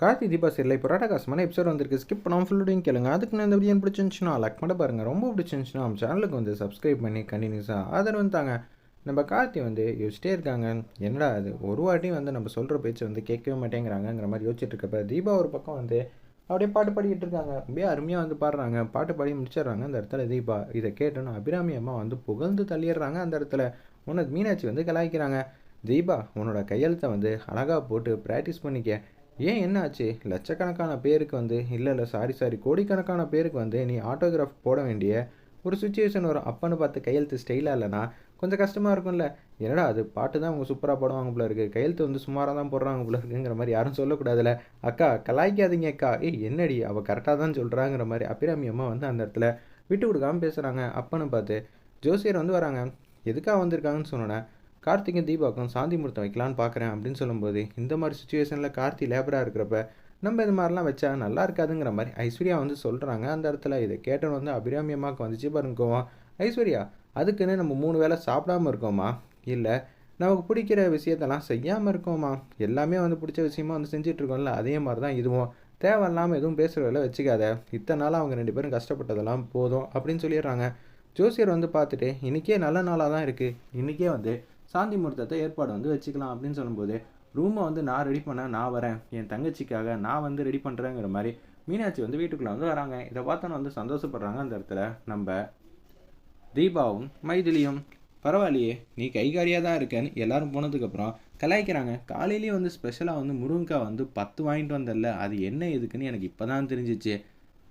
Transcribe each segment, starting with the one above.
கார்த்தி தீபா சரியில்லை இப்போ ராடகாசமான எபிசோட் வந்திருக்கு. ஸ்கிப் பண்ணாமல் ஃபுல்லுடையும் கேளுங்க. அதுக்கு நான் இந்த வீடியோ பிடிச்சிருந்துச்சுன்னா லைக் பண்ண பாருங்கள் ரொம்ப பிடிச்சிருந்துச்சுன்னா நம்ம சேனலுக்கு வந்து சப்ஸ்கிரைப் பண்ணி கண்டினியூஸாக ஆதரவு தாங்க. நம்ம கார்த்தி வந்து யோசிச்சிட்டே இருக்காங்க. என்னடா அது ஒரு வாட்டி வந்து நம்ம சொல்கிற பேச்சு வந்து கேட்கவே மாட்டேங்கிறாங்கங்கிற மாதிரி யோசிச்சுட்டு இருக்கப்ப தீபா ஒரு பக்கம் வந்து அப்படியே பாட்டு பாடிக்கிட்டு இருக்காங்க. அப்படியே அருமையாக வந்து பாடுறாங்க. பாட்டு பாடி முடிச்சிடுறாங்க அந்த இடத்துல தீபா. இதை கேட்டோன்னு அபிராமி அம்மா வந்து புகழ்ந்து தள்ளிடுறாங்க அந்த இடத்துல. உனக்கு மீனாட்சி வந்து கலாய்க்கிறாங்க. தீபா உன்னோட கையெழுத்தை வந்து அழகாக போட்டு ப்ராக்டிஸ் பண்ணிக்க. ஏன் என்ன ஆச்சு லட்சக்கணக்கான பேருக்கு வந்து இல்லை இல்லை சாரி சாரி கோடிக்கணக்கான பேருக்கு வந்து நீ ஆட்டோகிராஃப் போட வேண்டிய ஒரு சுச்சுவேஷன் வரும். அப்பன்னு பார்த்து கையெழுத்து ஸ்டைலாக இல்லைனா கொஞ்சம் கஷ்டமாக இருக்கும்ல. என்னடா அது பாட்டு தான் அவங்க சூப்பராக போடுவாங்க போல இருக்குது கையெழுத்து வந்து சுமாராக தான் போடுறாங்க போல இருக்குங்கிற மாதிரி யாரும் சொல்லக்கூடாதுல்ல. அக்கா கலாய்க்காதீங்க அக்கா. ஏய் என்னடி? அவள் கரெக்டாக தான் சொல்கிறாங்கிற மாதிரி அபிராமி அம்மா வந்து அந்த இடத்துல விட்டு கொடுக்காம பேசுகிறாங்க அப்பன்னு பார்த்து ஜோசியர் வந்து வராங்க. எதுக்காக வந்திருக்காங்கன்னு சொன்னோன்னே கார்த்திக்கும் தீபாவுக்கும் சாந்தி முகூர்த்தம் வைக்கலான்னு பார்க்குறேன் அப்படின்னு சொல்லும்போது இந்த மாதிரி சுச்சுவேஷனில் கார்த்தி லேபராக இருக்கிறப்ப நம்ம இது மாதிரிலாம் வச்சா நல்லா இருக்காதுங்கிற மாதிரி ஐஸ்வர்யா வந்து சொல்கிறாங்க அந்த இடத்துல இதை கேட்டோன்னு வந்து அபிராமியம்மாவுக்கு வந்துச்சு பாருங்கோவா ஐஸ்வர்யா அதுக்குன்னு நம்ம மூணு வேளை சாப்பிடாம இருக்கோமா? இல்லை நமக்கு பிடிக்கிற விஷயத்தெல்லாம் செய்யாமல் இருக்கோமா? எல்லாமே வந்து பிடிச்ச விஷயமா வந்து செஞ்சிட்ருக்கோம்ல அதே மாதிரி தான் இதுவும். தேவையில்லாமல் எதுவும் பேசுகிற வேலை வச்சுக்காத. இத்தனை நாளாக அவங்க ரெண்டு பேரும் கஷ்டப்பட்டதெல்லாம் போதும் அப்படின்னு சொல்லிடுறாங்க. ஜோசியர் வந்து பார்த்துட்டு இன்றைக்கே நல்ல நாளாக தான் இருக்குது இன்றைக்கே வந்து சாந்தி முகூர்த்தத்தை ஏற்பாடு வந்து வச்சுக்கலாம் அப்படின்னு சொல்லும்போது ரூமை வந்து நான் ரெடி பண்ண நான் வரேன். என் தங்கச்சிக்காக நான் வந்து ரெடி பண்ணுறேங்கிற மாதிரி மீனாட்சி வந்து வீட்டுக்குள்ளே வந்து வராங்க. இதை பார்த்தோன்னு வந்து சந்தோஷப்படுறாங்க அந்த இடத்துல. நம்ம தீபாவும் மைதிலியும் பரவாயில்லையே நீ கைகாரியாக தான் இருக்கேன்னு எல்லாரும் போனதுக்கப்புறம் கலாய்க்கிறாங்க. காலையிலேயே வந்து ஸ்பெஷலாக வந்து முருங்கக்காய் வந்து பத்து வாங்கிட்டு வந்தல அது என்ன எதுக்குன்னு எனக்கு இப்போ தான் தெரிஞ்சிச்சு.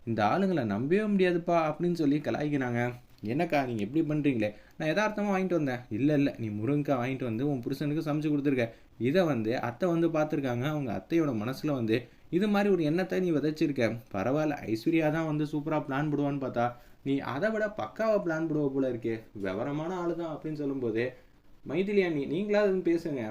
இந்த ஆளுங்களை நம்பவே முடியாதுப்பா அப்படின்னு சொல்லி கலாய்க்கிறாங்க. என்னக்கா நீங்கள் எப்படி பண்ணுறீங்களே நான் எதார்த்தமாக வாங்கிட்டு வந்தேன். இல்லை இல்லை நீ முருங்கக்காய் வாங்கிட்டு வந்து உன் புருஷனுக்கு சமைச்சு கொடுத்துருக்க. இதை வந்து அத்தை வந்து பார்த்துருக்காங்க. அவங்க அத்தையோட மனசில் வந்து இது மாதிரி ஒரு எண்ணத்தை நீ விதைச்சிருக்க. பரவாயில்ல ஐஸ்வர்யா தான் வந்து சூப்பராக பிளான் போடுவான்னு பார்த்தா நீ அதை விட பக்காவாக பிளான் போடுவ போல இருக்கே. விவரமான ஆள் தான் அப்படின்னு சொல்லும்போது மைதிலியா நீ நீங்களாவது பேசுங்க.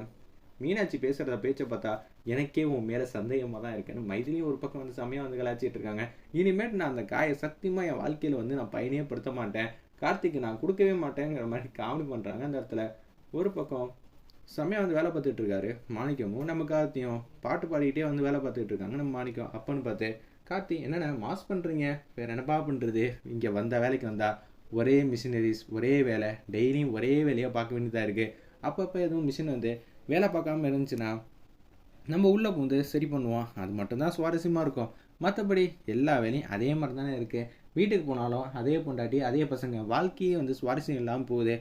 மீனாட்சி பேசுகிறத பேச்சை பார்த்தா எனக்கே உன் மேலே சந்தேகமாக தான் இருக்கேன்னு மைதிலியும் ஒரு பக்கம் வந்து செம்மையாக வந்து கலாச்சிட்டு இருக்காங்க. இனிமேட்டு நான் அந்த காயை சத்தியமாக என் வாழ்க்கையில் வந்து நான் பயனே படுத்த மாட்டேன். கார்த்திக்கு நான் கொடுக்கவே மாட்டேங்கிற மாதிரி காமெடி பண்ணுறாங்க அந்த இடத்துல ஒரு பக்கம் செம்மையாக வந்து வேலை பார்த்துட்டு இருக்காரு மாணிக்கமும் நம்ம கார்த்தியும். பாட்டு பாடிக்கிட்டே வந்து வேலை பார்த்துட்டு இருக்காங்க நம்ம மாணிக்கம் அப்பன்னு பார்த்து கார்த்தி என்னென்ன மாஸ் பண்ணுறீங்க வேறு என்னப்பா பண்ணுறது இங்கே வந்த வேலைக்கு வந்தால் ஒரே மிஷினரிஸ் ஒரே வேலை. டெய்லியும் ஒரே வேலையாக பார்க்க வேண்டியதாக இருக்குது அப்பப்போ எதுவும் மிஷின் வந்து வேலை பார்க்காம இருந்துச்சுன்னா நம்ம உள்ளே பூந்து சரி பண்ணுவோம். அது மட்டும்தான் சுவாரஸ்யமாக இருக்கும். மற்றபடி எல்லா வேலையும் அதே மாதிரி தானே இருக்குது வீட்டுக்கு போனாலும் அதே பொண்டாட்டி அதே பசங்க வாழ்க்கையே வந்து சுவாரஸ்யம் இல்லாமல் போகுது.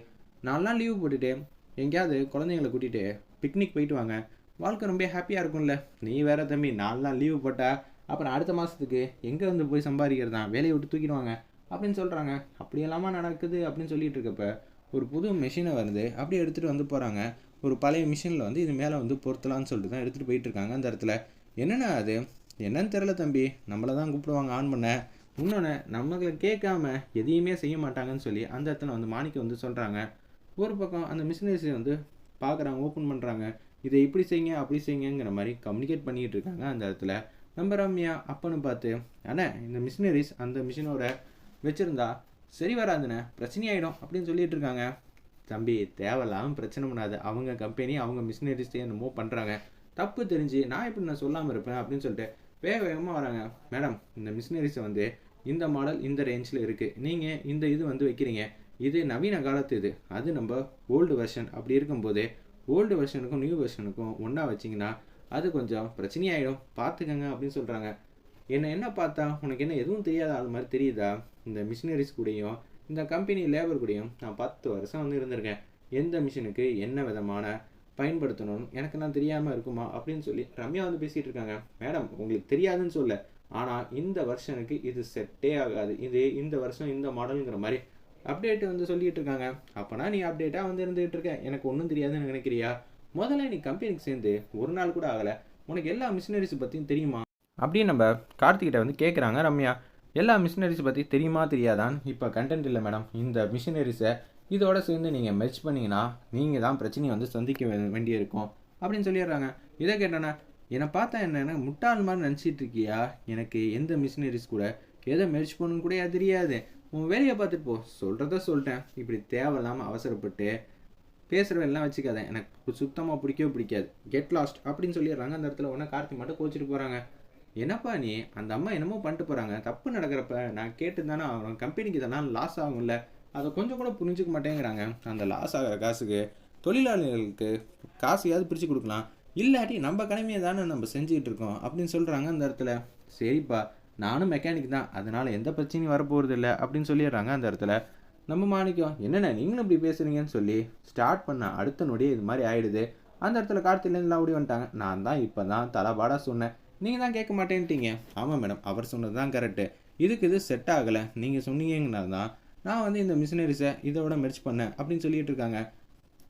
நாலாம் லீவு போட்டுட்டு எங்கேயாவது குழந்தைங்களை கூட்டிகிட்டு பிக்னிக் போயிட்டு வாங்க. வாழ்க்கை ரொம்ப ஹாப்பியாக இருக்கும்ல. நீ வேற தம்பி நாலு நாள் லீவு போட்டால் அப்புறம் அடுத்த மாதத்துக்கு எங்கே வந்து போய் சம்பாதிக்கிறது தான்? வேலையை விட்டு தூக்கிடுவாங்க அப்படின்னு சொல்கிறாங்க அப்படி நடக்குது அப்படின்னு சொல்லிட்டு இருக்கப்ப ஒரு புது மிஷினை வருது அப்படியே எடுத்துகிட்டு வந்து போகிறாங்க ஒரு பழைய மிஷினில் வந்து இது மேலே வந்து பொருத்தலான்னு சொல்லிட்டு தான் எடுத்துகிட்டு போயிட்டு இருக்காங்க அந்த இடத்துல. என்னென்ன அது? என்னன்னு தெரில தம்பி. நம்மளை தான் கூப்பிடுவாங்க ஆன் பண்ண. இன்னொன்று நம்மளை கேட்காம எதையுமே செய்ய மாட்டாங்கன்னு சொல்லி அந்த இடத்துல வந்து மாணிக்க வந்து சொல்கிறாங்க ஒரு பக்கம் அந்த மிஷினரிஸை வந்து பார்க்குறாங்க ஓப்பன் பண்ணுறாங்க இதை இப்படி செய்யுங்க அப்படி செய்யுங்கிற மாதிரி கம்யூனிகேட் பண்ணிகிட்டு இருக்காங்க அந்த இடத்துல. நம்ம ரம்யா அப்பன்னு பார்த்து அண்ணே இந்த மிஷினரிஸ் அந்த மிஷினோட வச்சுருந்தா சரி வராதுண்ணே பிரச்சனையாயிடும் அப்படின்னு சொல்லிட்டு இருக்காங்க. தம்பி தேவையில்லாமல் பிரச்சனை பண்ணாது. அவங்க கம்பெனி அவங்க மிஷினரிஸே என்னமோ பண்ணுறாங்க தப்பு தெரிஞ்சு நான் இப்படி நான் சொல்லாமல் இருப்பேன் அப்படின்னு சொல்லிட்டு வேக வேகமாக வராங்க. மேடம் இந்த மிஷினரிஸை வந்து இந்த மாடல் இந்த ரேஞ்சில் இருக்குது நீங்கள் இந்த இது வந்து வைக்கிறீங்க. இது நவீன காலத்து இது. அது நம்ம ஓல்டு வெர்ஷன் அப்படி இருக்கும்போது ஓல்டு வெர்ஷனுக்கும் நியூ வெர்ஷனுக்கும் ஒன்றா வச்சிங்கன்னா அது கொஞ்சம் பிரச்சனையாயிடும். பார்த்துக்கங்க அப்படின்னு சொல்கிறாங்க என்ன என்ன பார்த்தா உனக்கு என்ன எதுவும் தெரியாத அது மாதிரி தெரியுதா? இந்த மிஷினரிஸ் கூடயும் இந்த கம்பெனி லேபர் கூடயும் நான் பத்து வருஷம் வந்து இருந்திருக்கேன். எந்த மிஷினுக்கு என்ன விதமான பயன்படுத்தணும்னு எனக்கு நான் தெரியாமல் இருக்குமா? அப்படின்னு சொல்லி ரம்யா வந்து பேசிகிட்டு இருக்காங்க. மேடம் உங்களுக்கு தெரியாதுன்னு சொல்ல. ஆனால் இந்த வருஷனுக்கு இது செட்டே ஆகாது. இது இந்த வருஷம் இந்த மாடலுங்கிற மாதிரி அப்டேட் வந்து சொல்லிட்டு இருக்காங்க. அப்போனா நீ அப்டேட்டாக வந்து இருந்துகிட்டு இருக்க. எனக்கு ஒன்றும் தெரியாதுன்னு நினைக்கிறியா? முதல்ல நீ கம்பெனிக்கு சேர்ந்து ஒரு நாள் கூட ஆகலை. உனக்கு எல்லா மிஷினரிஸ் பற்றியும் தெரியுமா? அப்படின்னு நம்ம கார்த்திகிட்ட வந்து கேட்குறாங்க ரம்யா. எல்லா மிஷினரிஸ் பற்றி தெரியுமா தெரியாதான் இப்போ கண்டென்ட் இல்லை மேடம் இந்த மிஷினரிஸை இதோட சேர்ந்து நீங்கள் மெர்ச் பண்ணிங்கன்னா நீங்கள் தான் பிரச்சனையை வந்து சந்திக்க வேண்டியிருக்கும். அப்படின்னு சொல்லிடுறாங்க. இதை கேட்டோன்னே என்னை பார்த்தா என்னென்ன முட்டாள் மாதிரி நினச்சிட்டு இருக்கியா எனக்கு எந்த மிஷினரிஸ் கூட எதை மெரிச்சு பண்ணணும்னு கூட தெரியாது. உன் வேலையை பார்த்துட்டு போ. சொல்கிறத சொல்லிட்டேன். இப்படி தேவையில்லாமல் அவசரப்பட்டு பேசுகிறவெல்லாம் வச்சுக்காத. எனக்கு சுத்தமாக பிடிக்கவே பிடிக்காது. கெட் லாஸ்ட் அப்படின்னு சொல்லிடுறாங்க அந்த இடத்துல ஒன்றா கார்த்தி மட்டும் கோச்சிட்டு போகிறாங்க என்னப்பா நீ? அந்த அம்மா என்னமோ பண்ணிட்டு போகிறாங்க தப்பு நடக்கிறப்ப நான் கேட்டு தானே ஆகணும். கம்பெனிக்கு தானே லாஸ் ஆகும்ல. அதை கொஞ்சம் கூட புரிஞ்சுக்க மாட்டேங்கிறாங்க. அந்த லாஸ் ஆகிற காசுக்கு தொழிலாளிகளுக்கு காசையாவது பிரித்து கொடுக்கலாம். இல்லாட்டி நம்ம கடமையை தானே நம்ம செஞ்சுக்கிட்டு இருக்கோம் அப்படின்னு சொல்கிறாங்க அந்த இடத்துல. சரிப்பா நானும் மெக்கானிக் தான். அதனால் எந்த பிரச்சனையும் வரப்போகிறது இல்லை அப்படின்னு சொல்லிடுறாங்க அந்த இடத்துல. நம்ம மாணிக்கம் என்னென்ன நீங்களும் இப்படி பேசுகிறீங்கன்னு சொல்லி ஸ்டார்ட் பண்ண அடுத்த நொடியே இது மாதிரி ஆகிடுது அந்த இடத்துல கார்த்திலேருந்துலாம் ஓடி வந்துட்டாங்க. நான் தான் இப்போ தான் தலைபாடாக சொன்னேன். நீங்கள் தான் கேட்க மாட்டேன்ட்டீங்க. ஆமாம் மேடம் அவர் சொன்னது தான் கரெக்டு இதுக்கு இது செட் ஆகலை. நீங்கள் சொன்னீங்கன்னா தான் நான் வந்து இந்த மிஷினரிஸை இதோட மெர்ச் பண்ணேன் அப்படின்னு சொல்லிட்டு இருக்காங்க.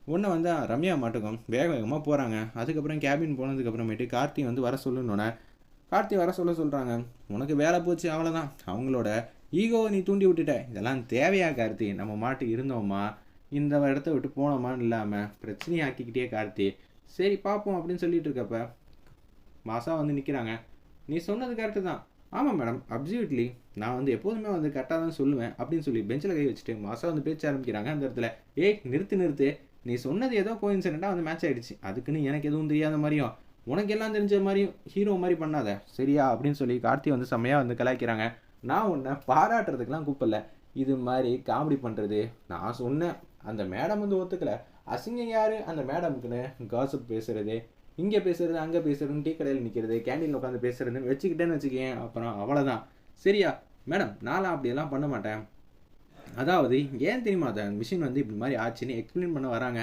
ஒன்று வந்து ரம்யா மாட்டுக்கும். வேக வேகமாக போகிறாங்க அதுக்கப்புறம் கேபின் போனதுக்கப்புறமேட்டு கார்த்தி வந்து வர சொல்லணுன்னே கார்த்தி வர சொல்ல சொல்கிறாங்க உனக்கு வேலை போச்சு அவ்வளோதான் அவங்களோட ஈகோவை நீ தூண்டி விட்டுட்ட. இதெல்லாம் தேவையா கார்த்தி? நம்ம மாட்டு இருந்தோமா? இந்த இடத்த விட்டு போனோமான்னு இல்லாமல் பிரச்சனையை ஆக்கிக்கிட்டே கார்த்தி. சரி பார்ப்போம் அப்படின்னு சொல்லிட்டு இருக்கப்ப மாசா வந்து நிற்கிறாங்க நீ சொன்னது கரெக்டு தான். ஆமாம் மேடம் அப்சல்யூட்லி நான் வந்து எப்போதுமே வந்து கரெக்டாக தான் சொல்லுவேன் அப்படின்னு சொல்லி பெஞ்சில் கை வச்சுட்டு மாசா வந்து பேச்ச ஆரம்பிக்கிறாங்க அந்த இடத்துல. ஏய் நிறுத்து நிறுத்து. நீ சொன்னது ஏதோ கோயின்சிடெண்ட்டாக வந்து மேட்ச் ஆகிடுச்சு அதுக்குன்னு எனக்கு எதுவும் தெரியாத மாதிரியும் உனக்கு எல்லாம் தெரிஞ்ச மாதிரியும் ஹீரோ மாதிரி பண்ணாத. சரியா? அப்படின்னு சொல்லி கார்த்தி வந்து செம்மையாக வந்து கலாய்க்கிறாங்க. நான் உன்னை பாராட்டுறதுக்கெலாம் கூப்பிடல. இது மாதிரி காமெடி பண்ணுறது நான் சொன்னேன் அந்த மேடம் வந்து ஒத்துக்கல. அசிங்கம் யார்? அந்த மேடமுக்குன்னு காசப் பேசுறது இங்கே பேசுறது அங்கே பேசுறதுன்னு டீ கடையில் நிற்கிறது கேண்டீனில் உட்காந்து பேசுறதுன்னு வச்சுக்கிட்டேன்னு வச்சுக்கேன் அப்புறம் அவ்வளோதான் சரியா? மேடம் நான்லாம் அப்படியெல்லாம் பண்ண மாட்டேன். அதாவது ஏன் தெரியுமா அந்த மிஷின் வந்து இப்படி மாதிரி ஆச்சுன்னு எக்ஸ்பிளைன் பண்ண வராங்க?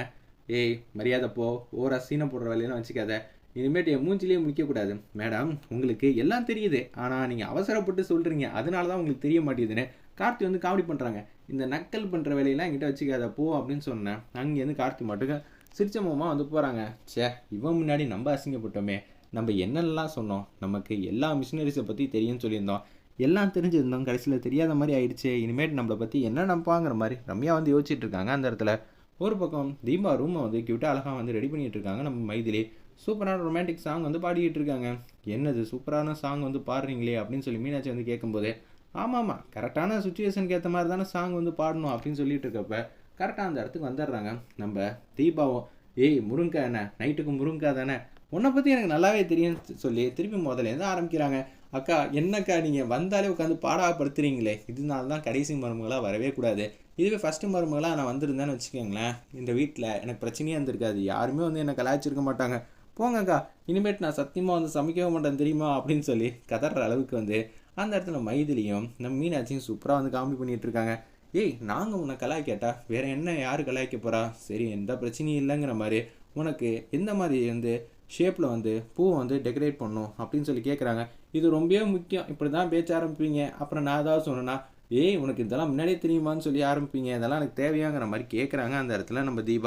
ஏய் மரியாதை போ ஓரா சீனை போடுற வேலையெல்லாம் வச்சுக்காத. இனிமேட்டு என் மூஞ்சிலேயே முடிக்கக்கூடாது மேடம் உங்களுக்கு எல்லாம் தெரியுது. ஆனால் நீங்கள் அவசரப்பட்டு சொல்கிறீங்க அதனால தான் உங்களுக்கு தெரிய மாட்டேங்குதுன்னு கார்த்தி வந்து காமெடி பண்ணுறாங்க இந்த நக்கல் பண்ணுற வேலையெல்லாம் என்கிட்ட வச்சுக்காத போ அப்படின்னு சொன்னேன். அங்கேருந்து கார்த்தி மட்டும் சிரிச்ச முகமாக வந்து போகிறாங்க ச்சே இவன் முன்னாடி நம்ம அசிங்கப்பட்டோமே. நம்ம என்னெல்லாம் சொன்னோம்? நமக்கு எல்லா மிஷினரிஸை பற்றி தெரியும்னு சொல்லியிருந்தோம். எல்லாம் தெரிஞ்சிருந்தோம் கடைசியில் தெரியாத மாதிரி ஆயிடுச்சு. இனிமேட்டு நம்மளை பற்றி என்ன நம்பாங்கிற மாதிரி ரம்யா வந்து யோசிச்சுட்டு இருக்காங்க அந்த இடத்துல. ஒரு பக்கம் தீபா ரூமை வந்து கியூட்டாக அழகாக வந்து ரெடி பண்ணிகிட்டு இருக்காங்க நம்ம மைதிலி. சூப்பரான ரொமான்டிக் சாங் வந்து பாடிக்கிட்டு இருக்காங்க. என்னது சூப்பரான சாங் வந்து பாடுறீங்களே அப்படின்னு சொல்லி மீனாட்சி வந்து கேட்கும்போது ஆமாம் ஆமாம் கரெக்டான சுச்சுவேஷனுக்கு ஏற்ற மாதிரி தானே சாங் வந்து பாடணும் அப்படின்னு சொல்லிட்டு இருக்கப்ப கரெக்டாக அந்த இடத்துக்கு வந்துடுறாங்க. நம்ம தீபாவும் ஏய் முருங்கா என்ன நைட்டுக்கு முருங்கா தானே? உன்னை பற்றி எனக்கு நல்லாவே தெரியும்னு சொல்லி திருப்பி முதல்ல இருந்து ஆரம்பிக்கிறாங்க. அக்கா என்னக்கா நீங்கள் வந்தாலே உட்காந்து பாடாப்படுத்துறீங்களே இதனால தான் கடைசி மருமகளாக வரவே கூடாது. இதுவே ஃபஸ்ட்டு மருமகளாக நான் வந்திருந்தேன்னு வச்சுக்கோங்களேன். இந்த வீட்டில் எனக்கு பிரச்சனையே இருந்திருக்காது யாருமே வந்து என்னை கலாய்ச்சிருக்க மாட்டாங்க. போங்கக்கா இனிமேட்டு நான் சத்தியமாக வந்து சமைக்கவே மாட்டேன் தெரியுமா? அப்படின்னு சொல்லி கதற அளவுக்கு வந்து அந்த இடத்துல மைதிலியும் நம்ம மீனாட்சியும் சூப்பராக வந்து காமெடி பண்ணிகிட்டு இருக்காங்க ஏய் நாங்கள் உன்னை கலாய்க்கட்டா? வேறு என்ன யார் கலாய்க்க போகிறா சரி எந்த பிரச்சனையும் இல்லைங்கிற மாதிரி உனக்கு எந்த மாதிரி வந்து ஷேப்பில் வந்து பூவை வந்து டெக்கரேட் பண்ணும் அப்படின்னு சொல்லி கேட்குறாங்க இது ரொம்பவே முக்கியம். இப்படி தான் பேச்ச ஆரம்பிப்பீங்க. அப்புறம் நான் ஏதாவது சொன்னேன்னா ஏய் உனக்கு இதெல்லாம் முன்னாடியே தெரியுமான்னு சொல்லி ஆரம்பிப்பீங்க. இதெல்லாம் எனக்கு தேவையாங்கிற மாதிரி கேட்குறாங்க அந்த இடத்துல நம்ம தீபா.